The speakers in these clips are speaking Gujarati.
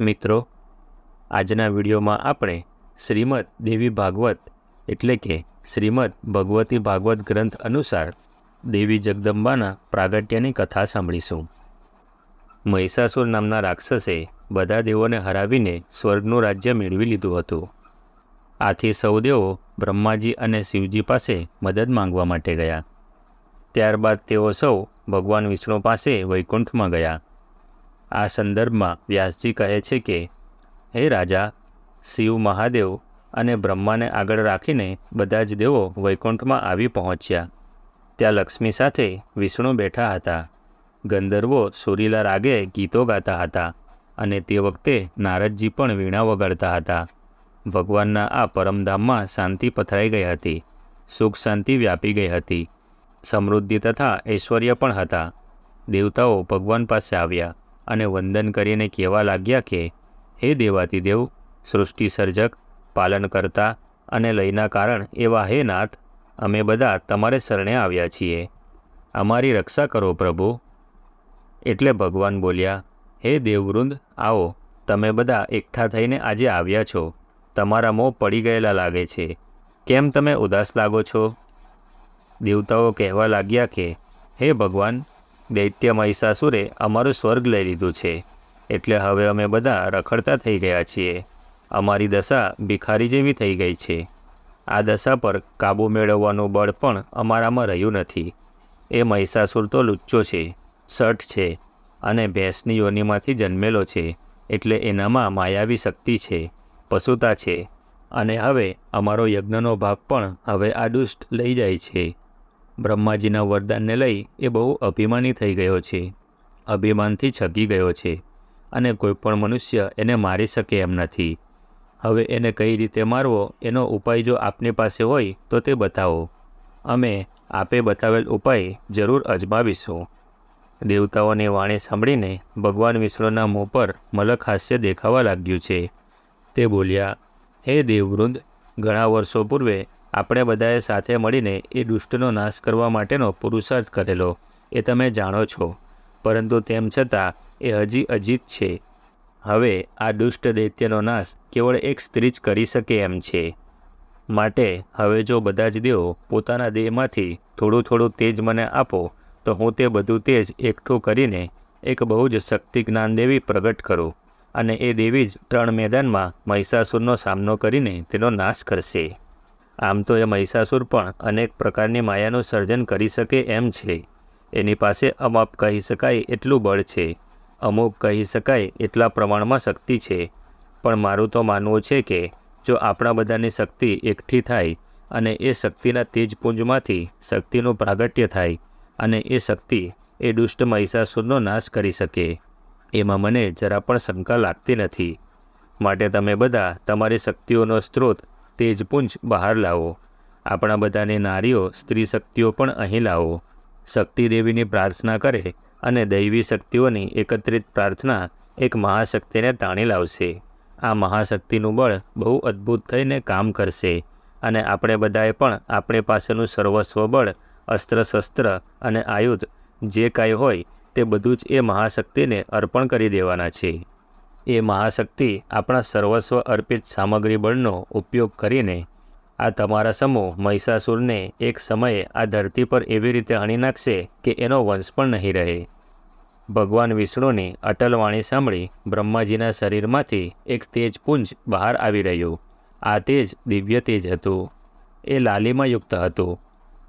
મિત્રો, આજના વિડીયોમાં આપણે શ્રીમદ દેવી ભાગવત એટલે કે શ્રીમદ ભગવતી ભાગવત ગ્રંથ અનુસાર દેવી જગદંબાના પ્રાગટ્યની કથા સાંભળીશું. મહિષાસુર નામના રાક્ષસે બધા દેવોને હરાવીને સ્વર્ગનું રાજ્ય મેળવી લીધું હતું. આથી સૌ દેવો બ્રહ્માજી અને શિવજી પાસે મદદ માંગવા માટે ગયા. ત્યારબાદ તેઓ સૌ ભગવાન વિષ્ણુ પાસે વૈકુંઠમાં ગયા. આ સંદર્ભમાં વ્યાસજી કહે છે કે, હે રાજા, શિવ મહાદેવ અને બ્રહ્માને આગળ રાખીને બધા જ દેવો વૈકુંઠમાં આવી પહોંચ્યા. ત્યાં લક્ષ્મી સાથે વિષ્ણુ બેઠા હતા. ગંધર્વો સુરીલા રાગે ગીતો ગાતા હતા અને તે વખતે નારદજી પણ વીણા વગાડતા હતા. ભગવાનના આ પરમધામમાં શાંતિ પથરાઈ ગઈ હતી. સુખ શાંતિ વ્યાપી ગઈ હતી. સમૃદ્ધિ તથા ઐશ્વર્ય પણ હતા. દેવતાઓ ભગવાન પાસે આવ્યા. અને વંદન કરીને કહેવા લાગ્યા કે, હે દેવાતિદેવ સૃષ્ટિ સર્જક પાલનકર્તા અને લયના કારણ એવા હે નાથ, અમે બધા તમારે શરણે આવ્યા છીએ. અમારી રક્ષા કરો પ્રભુ. એટલે ભગવાન બોલ્યા, હે દેવવૃંદ, આવો, તમે બધા એકઠા થઈને આજે આવ્યા છો. તમારા મોં પડી ગયેલા લાગે છે. કેમ તમે ઉદાસ લાગો છો? દેવતાઓ કહેવા લાગ્યા કે, હે ભગવાન દૈત્ય મહિષાસુરે અમારું સ્વર્ગ લઈ લીધું છે. એટલે હવે અમે બધા રખડતા થઈ ગયા છીએ. અમારી દશા ભિખારી જેવી થઈ ગઈ છે. આ દશા પર કાબૂ મેળવવાનું બળ પણ અમારામાં રહ્યું નથી. એ મહિષાસુર તો લુચ્ચો છે, સઠ છે અને ભેંસની યોનિમાંથી જન્મેલો છે. એટલે એનામાં માયાવી શક્તિ છે, પશુતા છે. અને હવે અમારો યજ્ઞનો ભાગ પણ હવે આ દુષ્ટ લઈ જાય છે. બ્રહ્માજીના વરદાનને લઈ એ બહુ અભિમાની થઈ ગયો છે. અભિમાનથી છગી ગયો છે અને કોઈપણ મનુષ્ય એને મારી શકે એમ નથી. હવે એને કઈ રીતે મારવો એનો ઉપાય જો આપની પાસે હોય તો તે બતાવો. અમે આપે બતાવેલ ઉપાય જરૂર અજમાવીશું. દેવતાઓની વાણી સાંભળીને ભગવાન વિષ્ણુના મોં પર મલક હાસ્ય દેખાવા લાગ્યું છે. તે બોલ્યા, હે દેવવૃંદ, ઘણા વર્ષો પૂર્વે આપણે બધાએ સાથે મળીને એ દુષ્ટનો નાશ કરવા માટેનો પુરુષાર્થ કરેલો, એ તમે જાણો છો. પરંતુ તેમ છતાં એ હજી અજીત છે. હવે આ દુષ્ટ દૈત્યનો નાશ કેવળ એક સ્ત્રી જ કરી શકે એમ છે. માટે હવે જો બધા જ દેવો પોતાના દેહમાંથી થોડું થોડું તેજ મને આપો, તો હું તે બધું તેજ એકઠું કરીને એક બહુ જ શક્તિ જ્ઞાન દેવી પ્રગટ કરું અને એ દેવી જ ત્રણ મેદાનમાં મહિષાસુરનો સામનો કરીને તેનો નાશ કરશે. આમ તો એ મહિષાસુર પણ અનેક પ્રકારની માયાનું સર્જન કરી શકે એમ છે. એની પાસે અમાપ કહી શકાય એટલું બળ છે. અમુક કહી શકાય એટલા પ્રમાણમાં શક્તિ છે. પણ મારું તો માનવું છે કે, જો આપણા બધાની શક્તિ એકઠી થાય અને એ શક્તિના તેજપુંજમાંથી શક્તિનું પ્રાગટ્ય થાય અને એ શક્તિ એ દુષ્ટ મહિષાસુરનો નાશ કરી શકે, એમાં મને જરા પણ શંકા લાગતી નથી. માટે તમે બધા તમારી શક્તિઓનો સ્ત્રોત તેજપુંજ બહાર લાવો. આપણા બધાની નારીઓ, સ્ત્રી શક્તિઓ પણ અહીં લાવો. શક્તિ દેવીની પ્રાર્થના કરે અને દૈવી શક્તિઓની એકત્રિત પ્રાર્થના એક મહાશક્તિને તાણી લાવશે. આ મહાશક્તિનું બળ બહુ અદ્ભુત થઈને કામ કરશે અને આપણે બધાએ પણ આપણી પાસેનું સર્વસ્વ બળ અસ્ત્ર શસ્ત્ર અને આયુધ જે કાંઈ હોય તે બધું જ એ મહાશક્તિને અર્પણ કરી દેવાના છે. એ મહાશક્તિ આપણા સર્વસ્વ અર્પિત સામગ્રી બળનો ઉપયોગ કરીને આ તમારા સમૂહ મહિષાસુરને એક સમયે આ ધરતી પર એવી રીતે હણી નાખશે કે એનો વંશ પણ નહીં રહે. ભગવાન વિષ્ણુની અટલ વાણી સાંભળી બ્રહ્માજીના શરીરમાંથી એક તેજપુંજ બહાર આવી રહ્યું. આ તેજ દિવ્ય તેજ હતું. એ લાલીમાં યુક્ત હતું.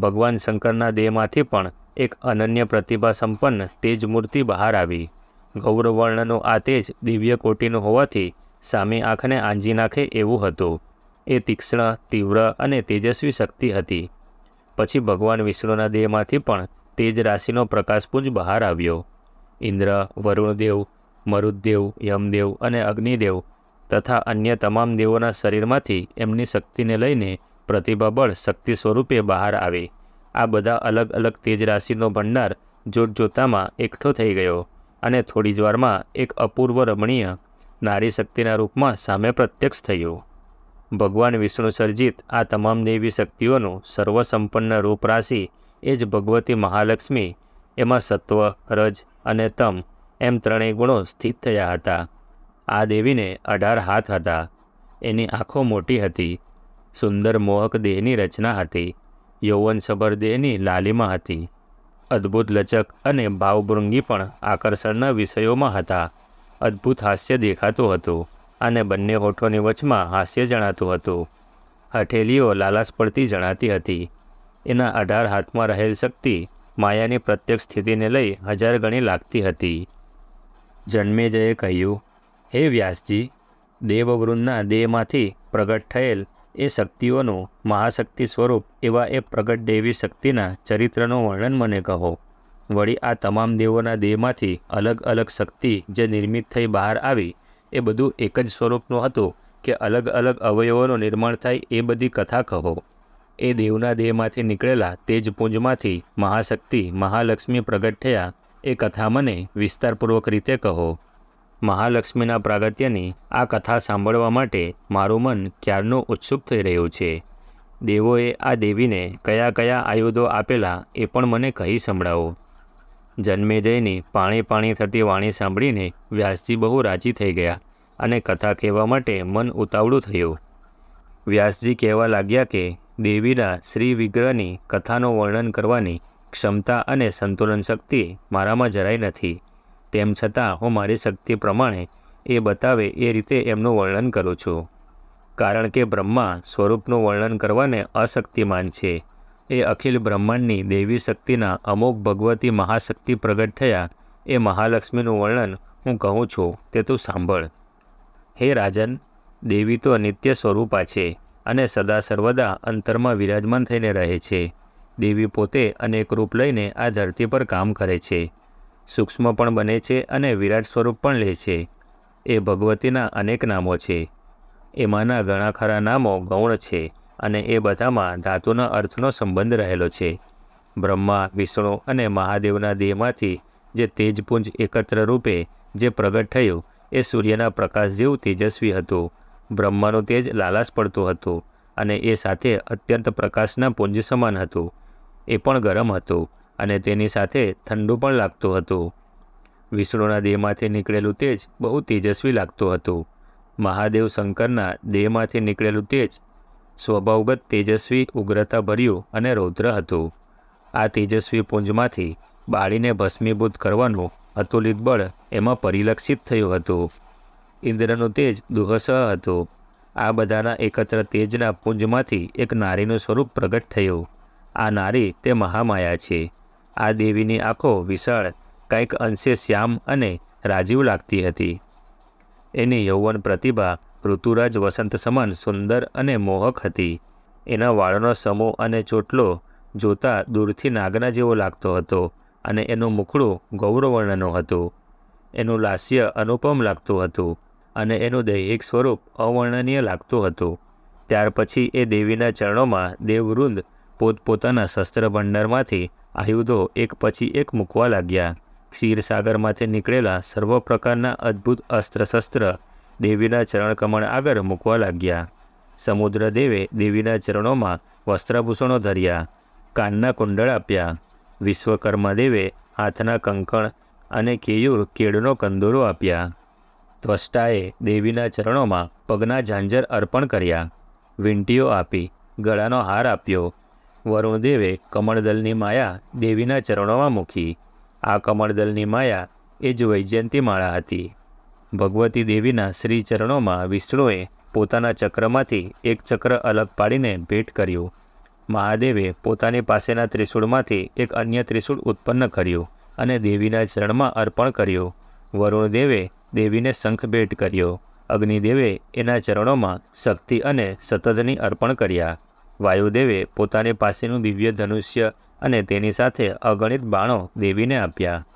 ભગવાન શંકરના દેહમાંથી પણ એક અનન્ય પ્રતિભા સંપન્ન તેજ મૂર્તિ બહાર આવી. ગૌરવર્ણનું આ તેજ દિવ્ય કોટીનો હોવાથી સામે આંખને આંજી નાખે એવું હતું. એ તીક્ષ્ણ, તીવ્ર અને તેજસ્વી શક્તિ હતી. પછી ભગવાન વિષ્ણુના દેહમાંથી પણ તેજ રાશિનો પ્રકાશપુંજ બહાર આવ્યો. ઇન્દ્ર, વરુણદેવ, મરુદદેવ, યમદેવ અને અગ્નિદેવ તથા અન્ય તમામ દેવોના શરીરમાંથી એમની શક્તિને લઈને પ્રતિભાબળ શક્તિ સ્વરૂપે બહાર આવે. આ બધા અલગ અલગ તેજ રાશિનો ભંડાર જોતજોતામાં એકઠો થઈ ગયો. અને થોડી જ વારમાં એક અપૂર્વ રમણીય નારી શક્તિના રૂપમાં સામે પ્રત્યક્ષ થયું. ભગવાન વિષ્ણુ સર્જિત આ તમામ દેવી શક્તિઓનું સર્વસંપન્ન રૂપ રાશિ એ જ ભગવતી મહાલક્ષ્મી, એમાં સત્વ, રજ અને તમ એમ ત્રણેય ગુણો સ્થિત થયા હતા. આ દેવીને અઢાર હાથ હતા. એની આંખો મોટી હતી. સુંદર મોહક દેહની રચના હતી. યૌવનસભર દેહની લાલિમા હતી. અદ્ભુત લચક અને ભાવભૃંગી પણ આકર્ષણના વિષયોમાં હતા. અદ્ભુત હાસ્ય દેખાતું હતું અને બંને હોઠોની વચમાં હાસ્ય જણાતું હતું. હઠેલીઓ લાલાસ પડતી જણાતી હતી. એના અઢાર હાથમાં રહેલ શક્તિ માયાની પ્રત્યક્ષ સ્થિતિને લઈ હજાર ગણી લાગતી હતી. જન્મેજયે કહ્યું, હે વ્યાસજી, દેવવૃંદના દેહમાંથી પ્રગટ થયેલ એ શક્તિઓનું મહાશક્તિ સ્વરૂપ એવા એ પ્રગટ દેવી શક્તિના ચરિત્રનું વર્ણન મને કહો. વળી આ તમામ દેવોના દેહમાંથી અલગ અલગ શક્તિ જે નિર્મિત થઈ બહાર આવી, એ બધું એક જ સ્વરૂપનું હતું કે અલગ અલગ અવયવોનું નિર્માણ થાય એ બધી કથા કહો. એ દેવના દેહમાંથી નીકળેલા તેજપુંજમાંથી મહાશક્તિ મહાલક્ષ્મી પ્રગટ થયા એ કથા મને વિસ્તારપૂર્વક રીતે કહો. મહાલક્ષ્મીના પ્રાગત્યની આ કથા સાંભળવા માટે મારું મન ક્યારનું ઉત્સુક થઈ રહ્યું છે. દેવોએ આ દેવીને કયા કયા આયુધો આપેલા એ પણ મને કહી સંભળાવો. જન્મેજયની પાણી પાણી થતી વાણી સાંભળીને વ્યાસજી બહુ રાજી થઈ ગયા અને કથા કહેવા માટે મન ઉતાવળું થયું. વ્યાસજી કહેવા લાગ્યા કે દેવીના શ્રી વિગ્રહની કથાનું વર્ણન કરવાની ક્ષમતા અને સંતુલન શક્તિ મારામાં જરાય નથી. તેમ છતાં હું મારી શક્તિ પ્રમાણે એ બતાવે એ રીતે એમનું વર્ણન કરું છું. કારણ કે બ્રહ્મા સ્વરૂપનું વર્ણન કરવાને અશક્તિમાન છે. એ અખિલ બ્રહ્માંડની દેવી શક્તિના અમુક ભગવતી મહાશક્તિ પ્રગટ થયા એ મહાલક્ષ્મીનું વર્ણન હું કહું છું તે તું સાંભળ. હે રાજન, દેવી તો નિત્ય સ્વરૂપા છે અને સદા સર્વદા અંતરમાં વિરાજમાન થઈને રહે છે. દેવી પોતે અનેક રૂપ લઈને આ ધરતી પર કામ કરે છે. સૂક્ષ્મ પણ બને છે અને વિરાટ સ્વરૂપ પણ લે છે. એ ભગવતીના અનેક નામો છે. એમાંના ઘણા ખરા નામો ગૌણ છે અને એ બધામાં ધાતુના અર્થનો સંબંધ રહેલો છે. બ્રહ્મા, વિષ્ણુ અને મહાદેવના દેહમાંથી જે તેજપુંજ એકત્ર રૂપે જે પ્રગટ થયું, એ સૂર્યના પ્રકાશ જેવું તેજસ્વી હતું. બ્રહ્માનું તેજ લાલાશ પડતું હતું અને એ સાથે અત્યંત પ્રકાશના પુંજ સમાન હતું. એ પણ ગરમ હતું. અને તેની સાથે ઠંડુ પણ લાગતું હતું. વિષ્ણુના દેહમાંથી નીકળેલું તેજ બહુ તેજસ્વી લાગતું હતું. મહાદેવ શંકરના દેહમાંથી નીકળેલું તેજ સ્વભાવગત તેજસ્વી ઉગ્રતા ભર્યું અને રૌદ્ર હતું. આ તેજસ્વી પુંજમાંથી બાળીને ભસ્મીભૂત કરવાનું અતુલિત બળ એમાં પરિલક્ષિત થયું હતું. ઇન્દ્રનું તેજ દુહસહ હતું. આ બધાના એકત્ર તેજના પુંજમાંથી એક નારીનું સ્વરૂપ પ્રગટ થયું. આ નારી તે મહામાયા છે. આ દેવીની આંખો વિશાળ, કંઈક અંશે શ્યામ અને રાજીવ લાગતી હતી. એની યૌવન પ્રતિભા ઋતુરાજ વસંત સમાન સુંદર અને મોહક હતી. એના વાળનો સમૂહ અને ચોટલો જોતા દૂરથી નાગના જેવો લાગતો હતો અને એનું મુખડું ગૌરવર્ણનું હતું. એનું લાસ્ય અનુપમ લાગતું હતું અને એનું દૈહિક સ્વરૂપ અવર્ણનીય લાગતું હતું. ત્યાર પછી એ દેવીના ચરણોમાં દેવવૃંદ પોતપોતાના શસ્ત્ર ભંડારમાંથી આયુધો એક પછી એક મૂકવા લાગ્યા. ક્ષીરસાગરમાંથી નીકળેલા સર્વ પ્રકારના અદ્ભુત અસ્ત્રશસ્ત્ર દેવીના ચરણકમળ આગળ મૂકવા લાગ્યા. સમુદ્ર દેવે દેવીના ચરણોમાં વસ્ત્રાભૂષણો ધર્યા, કાનના કુંડળ આપ્યા. વિશ્વકર્મા દેવે હાથના કંકણ અને કેયુર કેળનો કંદોરો આપ્યા. ત્વષ્ટાએ દેવીના ચરણોમાં પગના ઝાંઝર અર્પણ કર્યા. વીંટીઓ આપી ગળાનો હાર આપ્યો. વરુણદેવે કમળદલની માયા દેવીના ચરણોમાં મૂકી. આ કમળદલની માયા એ જ વૈજયંતી માળા હતી. ભગવતી દેવીના શ્રી ચરણોમાં વિષ્ણુએ પોતાના ચક્રમાંથી એક ચક્ર અલગ પાડીને ભેટ કર્યું. મહાદેવે પોતાની પાસેના ત્રિશૂળમાંથી એક અન્ય ત્રિશૂળ ઉત્પન્ન કર્યું અને દેવીના ચરણમાં અર્પણ કર્યું. વરુણદેવે દેવીને શંખ ભેટ કર્યો. અગ્નિદેવે એના ચરણોમાં શક્તિ અને સતતની અર્પણ કર્યા. વાયુદેવે પોતાની પાસેનું દિવ્ય ધનુષ્ય અને તેની સાથે અગણિત બાણો દેવીને આપ્યા.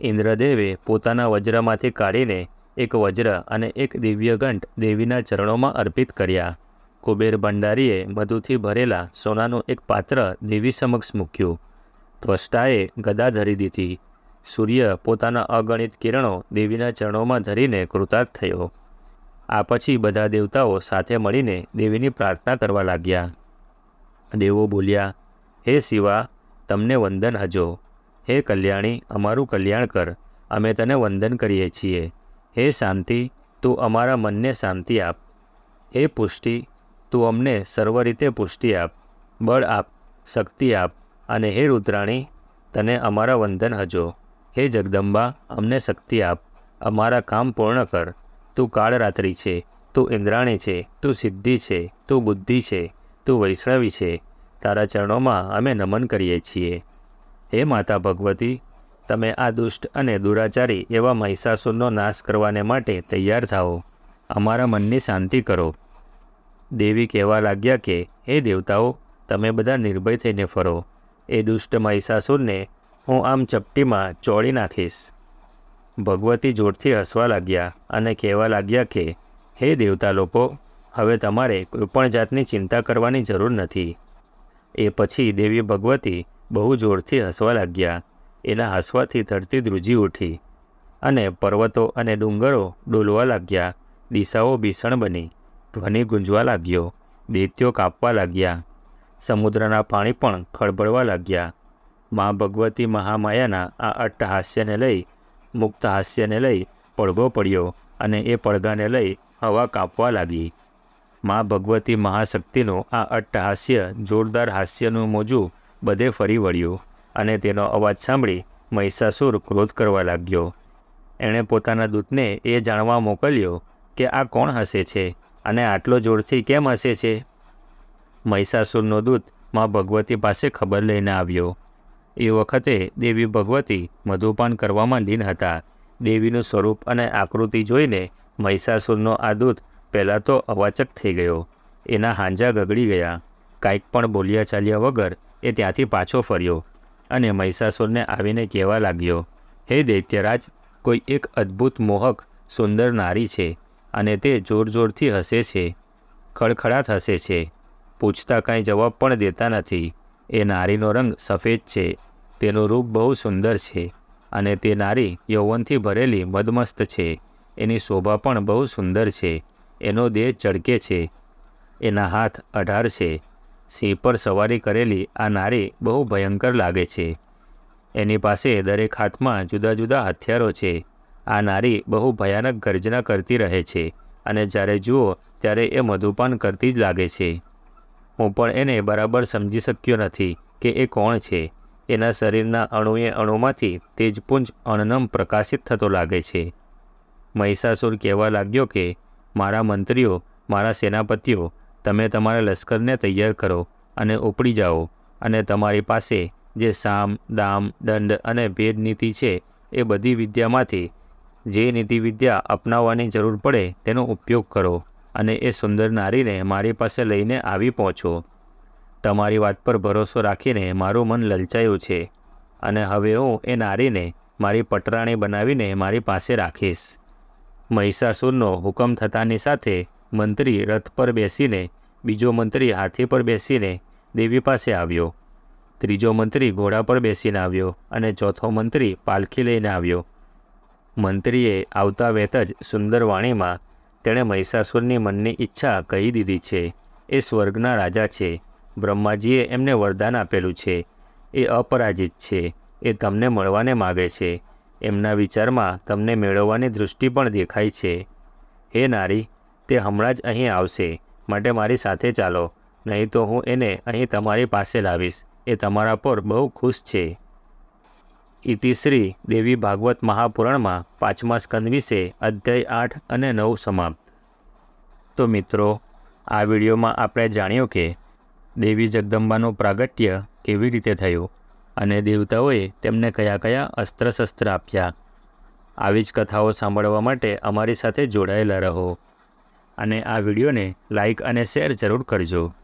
ઇન્દ્રદેવે પોતાના વજ્રમાંથી કાઢીને એક વજ્ર અને એક દિવ્યઘંટ દેવીના ચરણોમાં અર્પિત કર્યા. કુબેર ભંડારીએ મધુથી ભરેલા સોનાનું એક પાત્ર દેવી સમક્ષ મૂક્યું. ત્વષ્ટાએ ગદા ધરી દીધી. સૂર્ય પોતાના અગણિત કિરણો દેવીના ચરણોમાં ધરીને કૃતાર્થ થયો. આ પછી બધા દેવતાઓ સાથે મળીને દેવીની પ્રાર્થના કરવા લાગ્યા. દેવો બોલ્યા, હે શિવા, તમને વંદન હજો હે કલ્યાણી, અમારું કલ્યાણ કર. અમે તને વંદન કરીએ છીએ. હે શાંતિ, તું અમારા મનને શાંતિ આપ. હે પુષ્ટિ, તું અમને સર્વ રીતે પુષ્ટિ આપ. બળ આપ, શક્તિ આપ. અને હે રુદ્રાણી, તને અમારા વંદન હજો હે જગદંબા, અમને શક્તિ આપ. અમારા કામ પૂર્ણ કર. તું કાળરાત્રિ છે, તું ઇન્દ્રાણી છે, તું સિદ્ધિ છે, તું બુદ્ધિ છે. તું વૈષ્ણવી છે. તારા ચરણોમાં અમે નમન કરીએ છીએ. હે માતા ભગવતી, તમે આ દુષ્ટ અને દુરાચારી એવા મહિષાસુરનો નાશ કરવાને માટે તૈયાર થાઓ. અમારા મનની શાંતિ કરો. દેવી કહેવા લાગ્યા કે, હે દેવતાઓ, તમે બધા નિર્ભય થઈને ફરો. એ દુષ્ટ મહિષાસુરને હું આમ ચપટીમાં ચોળી નાખીશ. ભગવતી જોરથી હસવા લાગ્યા અને કહેવા લાગ્યા કે, હે દેવતા લોકો હવે તમારે કોઈપણ જાતની ચિંતા કરવાની જરૂર નથી. એ પછી દેવી ભગવતી બહુ જોરથી હસવા લાગ્યા. એના હસવાથી ધરતી ધ્રુજી ઉઠી અને પર્વતો અને ડુંગરો ડોલવા લાગ્યા. દિશાઓ ભીષણ બની. ધ્વનિ ગુંજવા લાગ્યો. દૈત્યો કાપવા લાગ્યા. સમુદ્રના પાણી પણ ખળબળવા લાગ્યા. મા ભગવતી મહામાયાના આ અટ્ટહાસ્યને લઈ મુક્ત હાસ્યને લઈ પડઘો પડ્યો અને એ પડઘાને લઈ હવા કાપવા લાગી. મા ભગવતી મહાશક્તિનું આ અટ્ટહાસ્ય, જોરદાર હાસ્યનું મોજું બધે ફરી વળ્યું અને તેનો અવાજ સાંભળી મહિષાસુર ક્રોધ કરવા લાગ્યો. એણે પોતાના દૂતને એ જાણવા મોકલ્યો કે આ કોણ હસે છે અને આટલો જોરથી કેમ હસે છે? મહિષાસુરનો દૂત મા ભગવતી પાસે ખબર લઈને આવ્યો. એ વખતે દેવી ભગવતી મધુપાન કરવામાં લીન હતા. દેવીનું સ્વરૂપ અને આકૃતિ જોઈને મહિષાસુરનો આ દૂત પહેલાં તો અવાચક થઈ ગયો. એના હાંજા ગગડી ગયા. કાંઈક પણ બોલ્યા ચાલ્યા વગર એ ત્યાંથી પાછો ફર્યો અને મહિષાસુરને આવીને કહેવા લાગ્યો, હે દૈત્યરાજ, કોઈ એક અદ્ભુત મોહક, સુંદર નારી છે અને તે જોર જોરથી હસે છે ખડખડાટ હસે છે. પૂછતા કાંઈ જવાબ પણ દેતા નથી. એ નારીનો રંગ સફેદ છે. તેનું રૂપ બહુ સુંદર છે અને તે નારી યૌવનથી ભરેલી મદમસ્ત છે. એની શોભા પણ બહુ સુંદર છે. એનો દેહ ચળકે છે. એના હાથ અઢાર છે. સિંહ પર સવારી કરેલી આ નારી બહુ ભયંકર લાગે છે. એની પાસે દરેક હાથમાં જુદા જુદા હથિયારો છે. આ નારી બહુ ભયાનક ગર્જના કરતી રહે છે અને જ્યારે જુઓ ત્યારે એ મધુપાન કરતી જ લાગે છે. હું પણ એને બરાબર સમજી શક્યો નથી કે એ કોણ છે. એના શરીરના અણુએ અણુમાંથી તેજપુંજ અણનમ પ્રકાશિત થતો લાગે છે. મહિષાસુર કહેવા લાગ્યો કે મારા મંત્રીઓ, મારા સેનાપતિઓ, તમે તમારા લશ્કરને તૈયાર કરો અને ઉપડી જાઓ. અને તમારી પાસે જે સામ, દામ, દંડ અને ભેદ નીતિ છે, એ બધી વિદ્યામાંથી જે નીતિ વિદ્યા અપનાવવાની જરૂર પડે, તેનો ઉપયોગ કરો અને એ સુંદર નારીને મારી પાસે લઈને આવી પહોંચો. તમારી વાત પર ભરોસો રાખીને મારું મન લલચાયું છે. અને હવે હું એ નારીને મારી પટરાણી બનાવીને મારી પાસે રાખીશ. મહિષાસુરનો હુકમ થતાની સાથે મંત્રી રથ પર બેસીને, બીજો મંત્રી હાથી પર બેસીને દેવી પાસે આવ્યો. ત્રીજો મંત્રી ઘોડા પર બેસીને આવ્યો અને ચોથો મંત્રી પાલખી લઈને આવ્યો. મંત્રીએ આવતા વેત જ સુંદર વાણીમાં તેણે મહિષાસુરની મનની ઈચ્છા કહી દીધી છે, એ સ્વર્ગના રાજા છે. બ્રહ્માજીએ એમને વરદાન આપેલું છે. એ અપરાજિત છે. એ તમને મળવાને માગે છે. એમના વિચારમાં તમને મેળવવાની દૃષ્ટિ પણ દેખાય છે. હે નારી, તે હમણાં જ અહીં આવશે. માટે મારી સાથે ચાલો, નહીં તો હું એને અહીં તમારી પાસે લાવીશ. એ તમારા પર બહુ ખુશ છે. ઇતિશ્રી દેવી ભાગવત મહાપુરાણમાં પાંચમા સ્કંદ વિશે અધ્યાય આઠ અને નવ સમાપ્ત. તો મિત્રો, આ વિડીયોમાં આપણે જાણ્યું કે દેવી જગદંબાનું પ્રાગટ્ય કેવી રીતે થયું? અને દેવતાઓએ તેમને કયા કયા અસ્ત્ર શસ્ત્ર આપ્યા. આવી જ કથાઓ સાંભળવા માટે અમારી સાથે જોડાયેલા રહો. અને આ વિડીયોને લાઈક અને શેર જરૂર કરજો.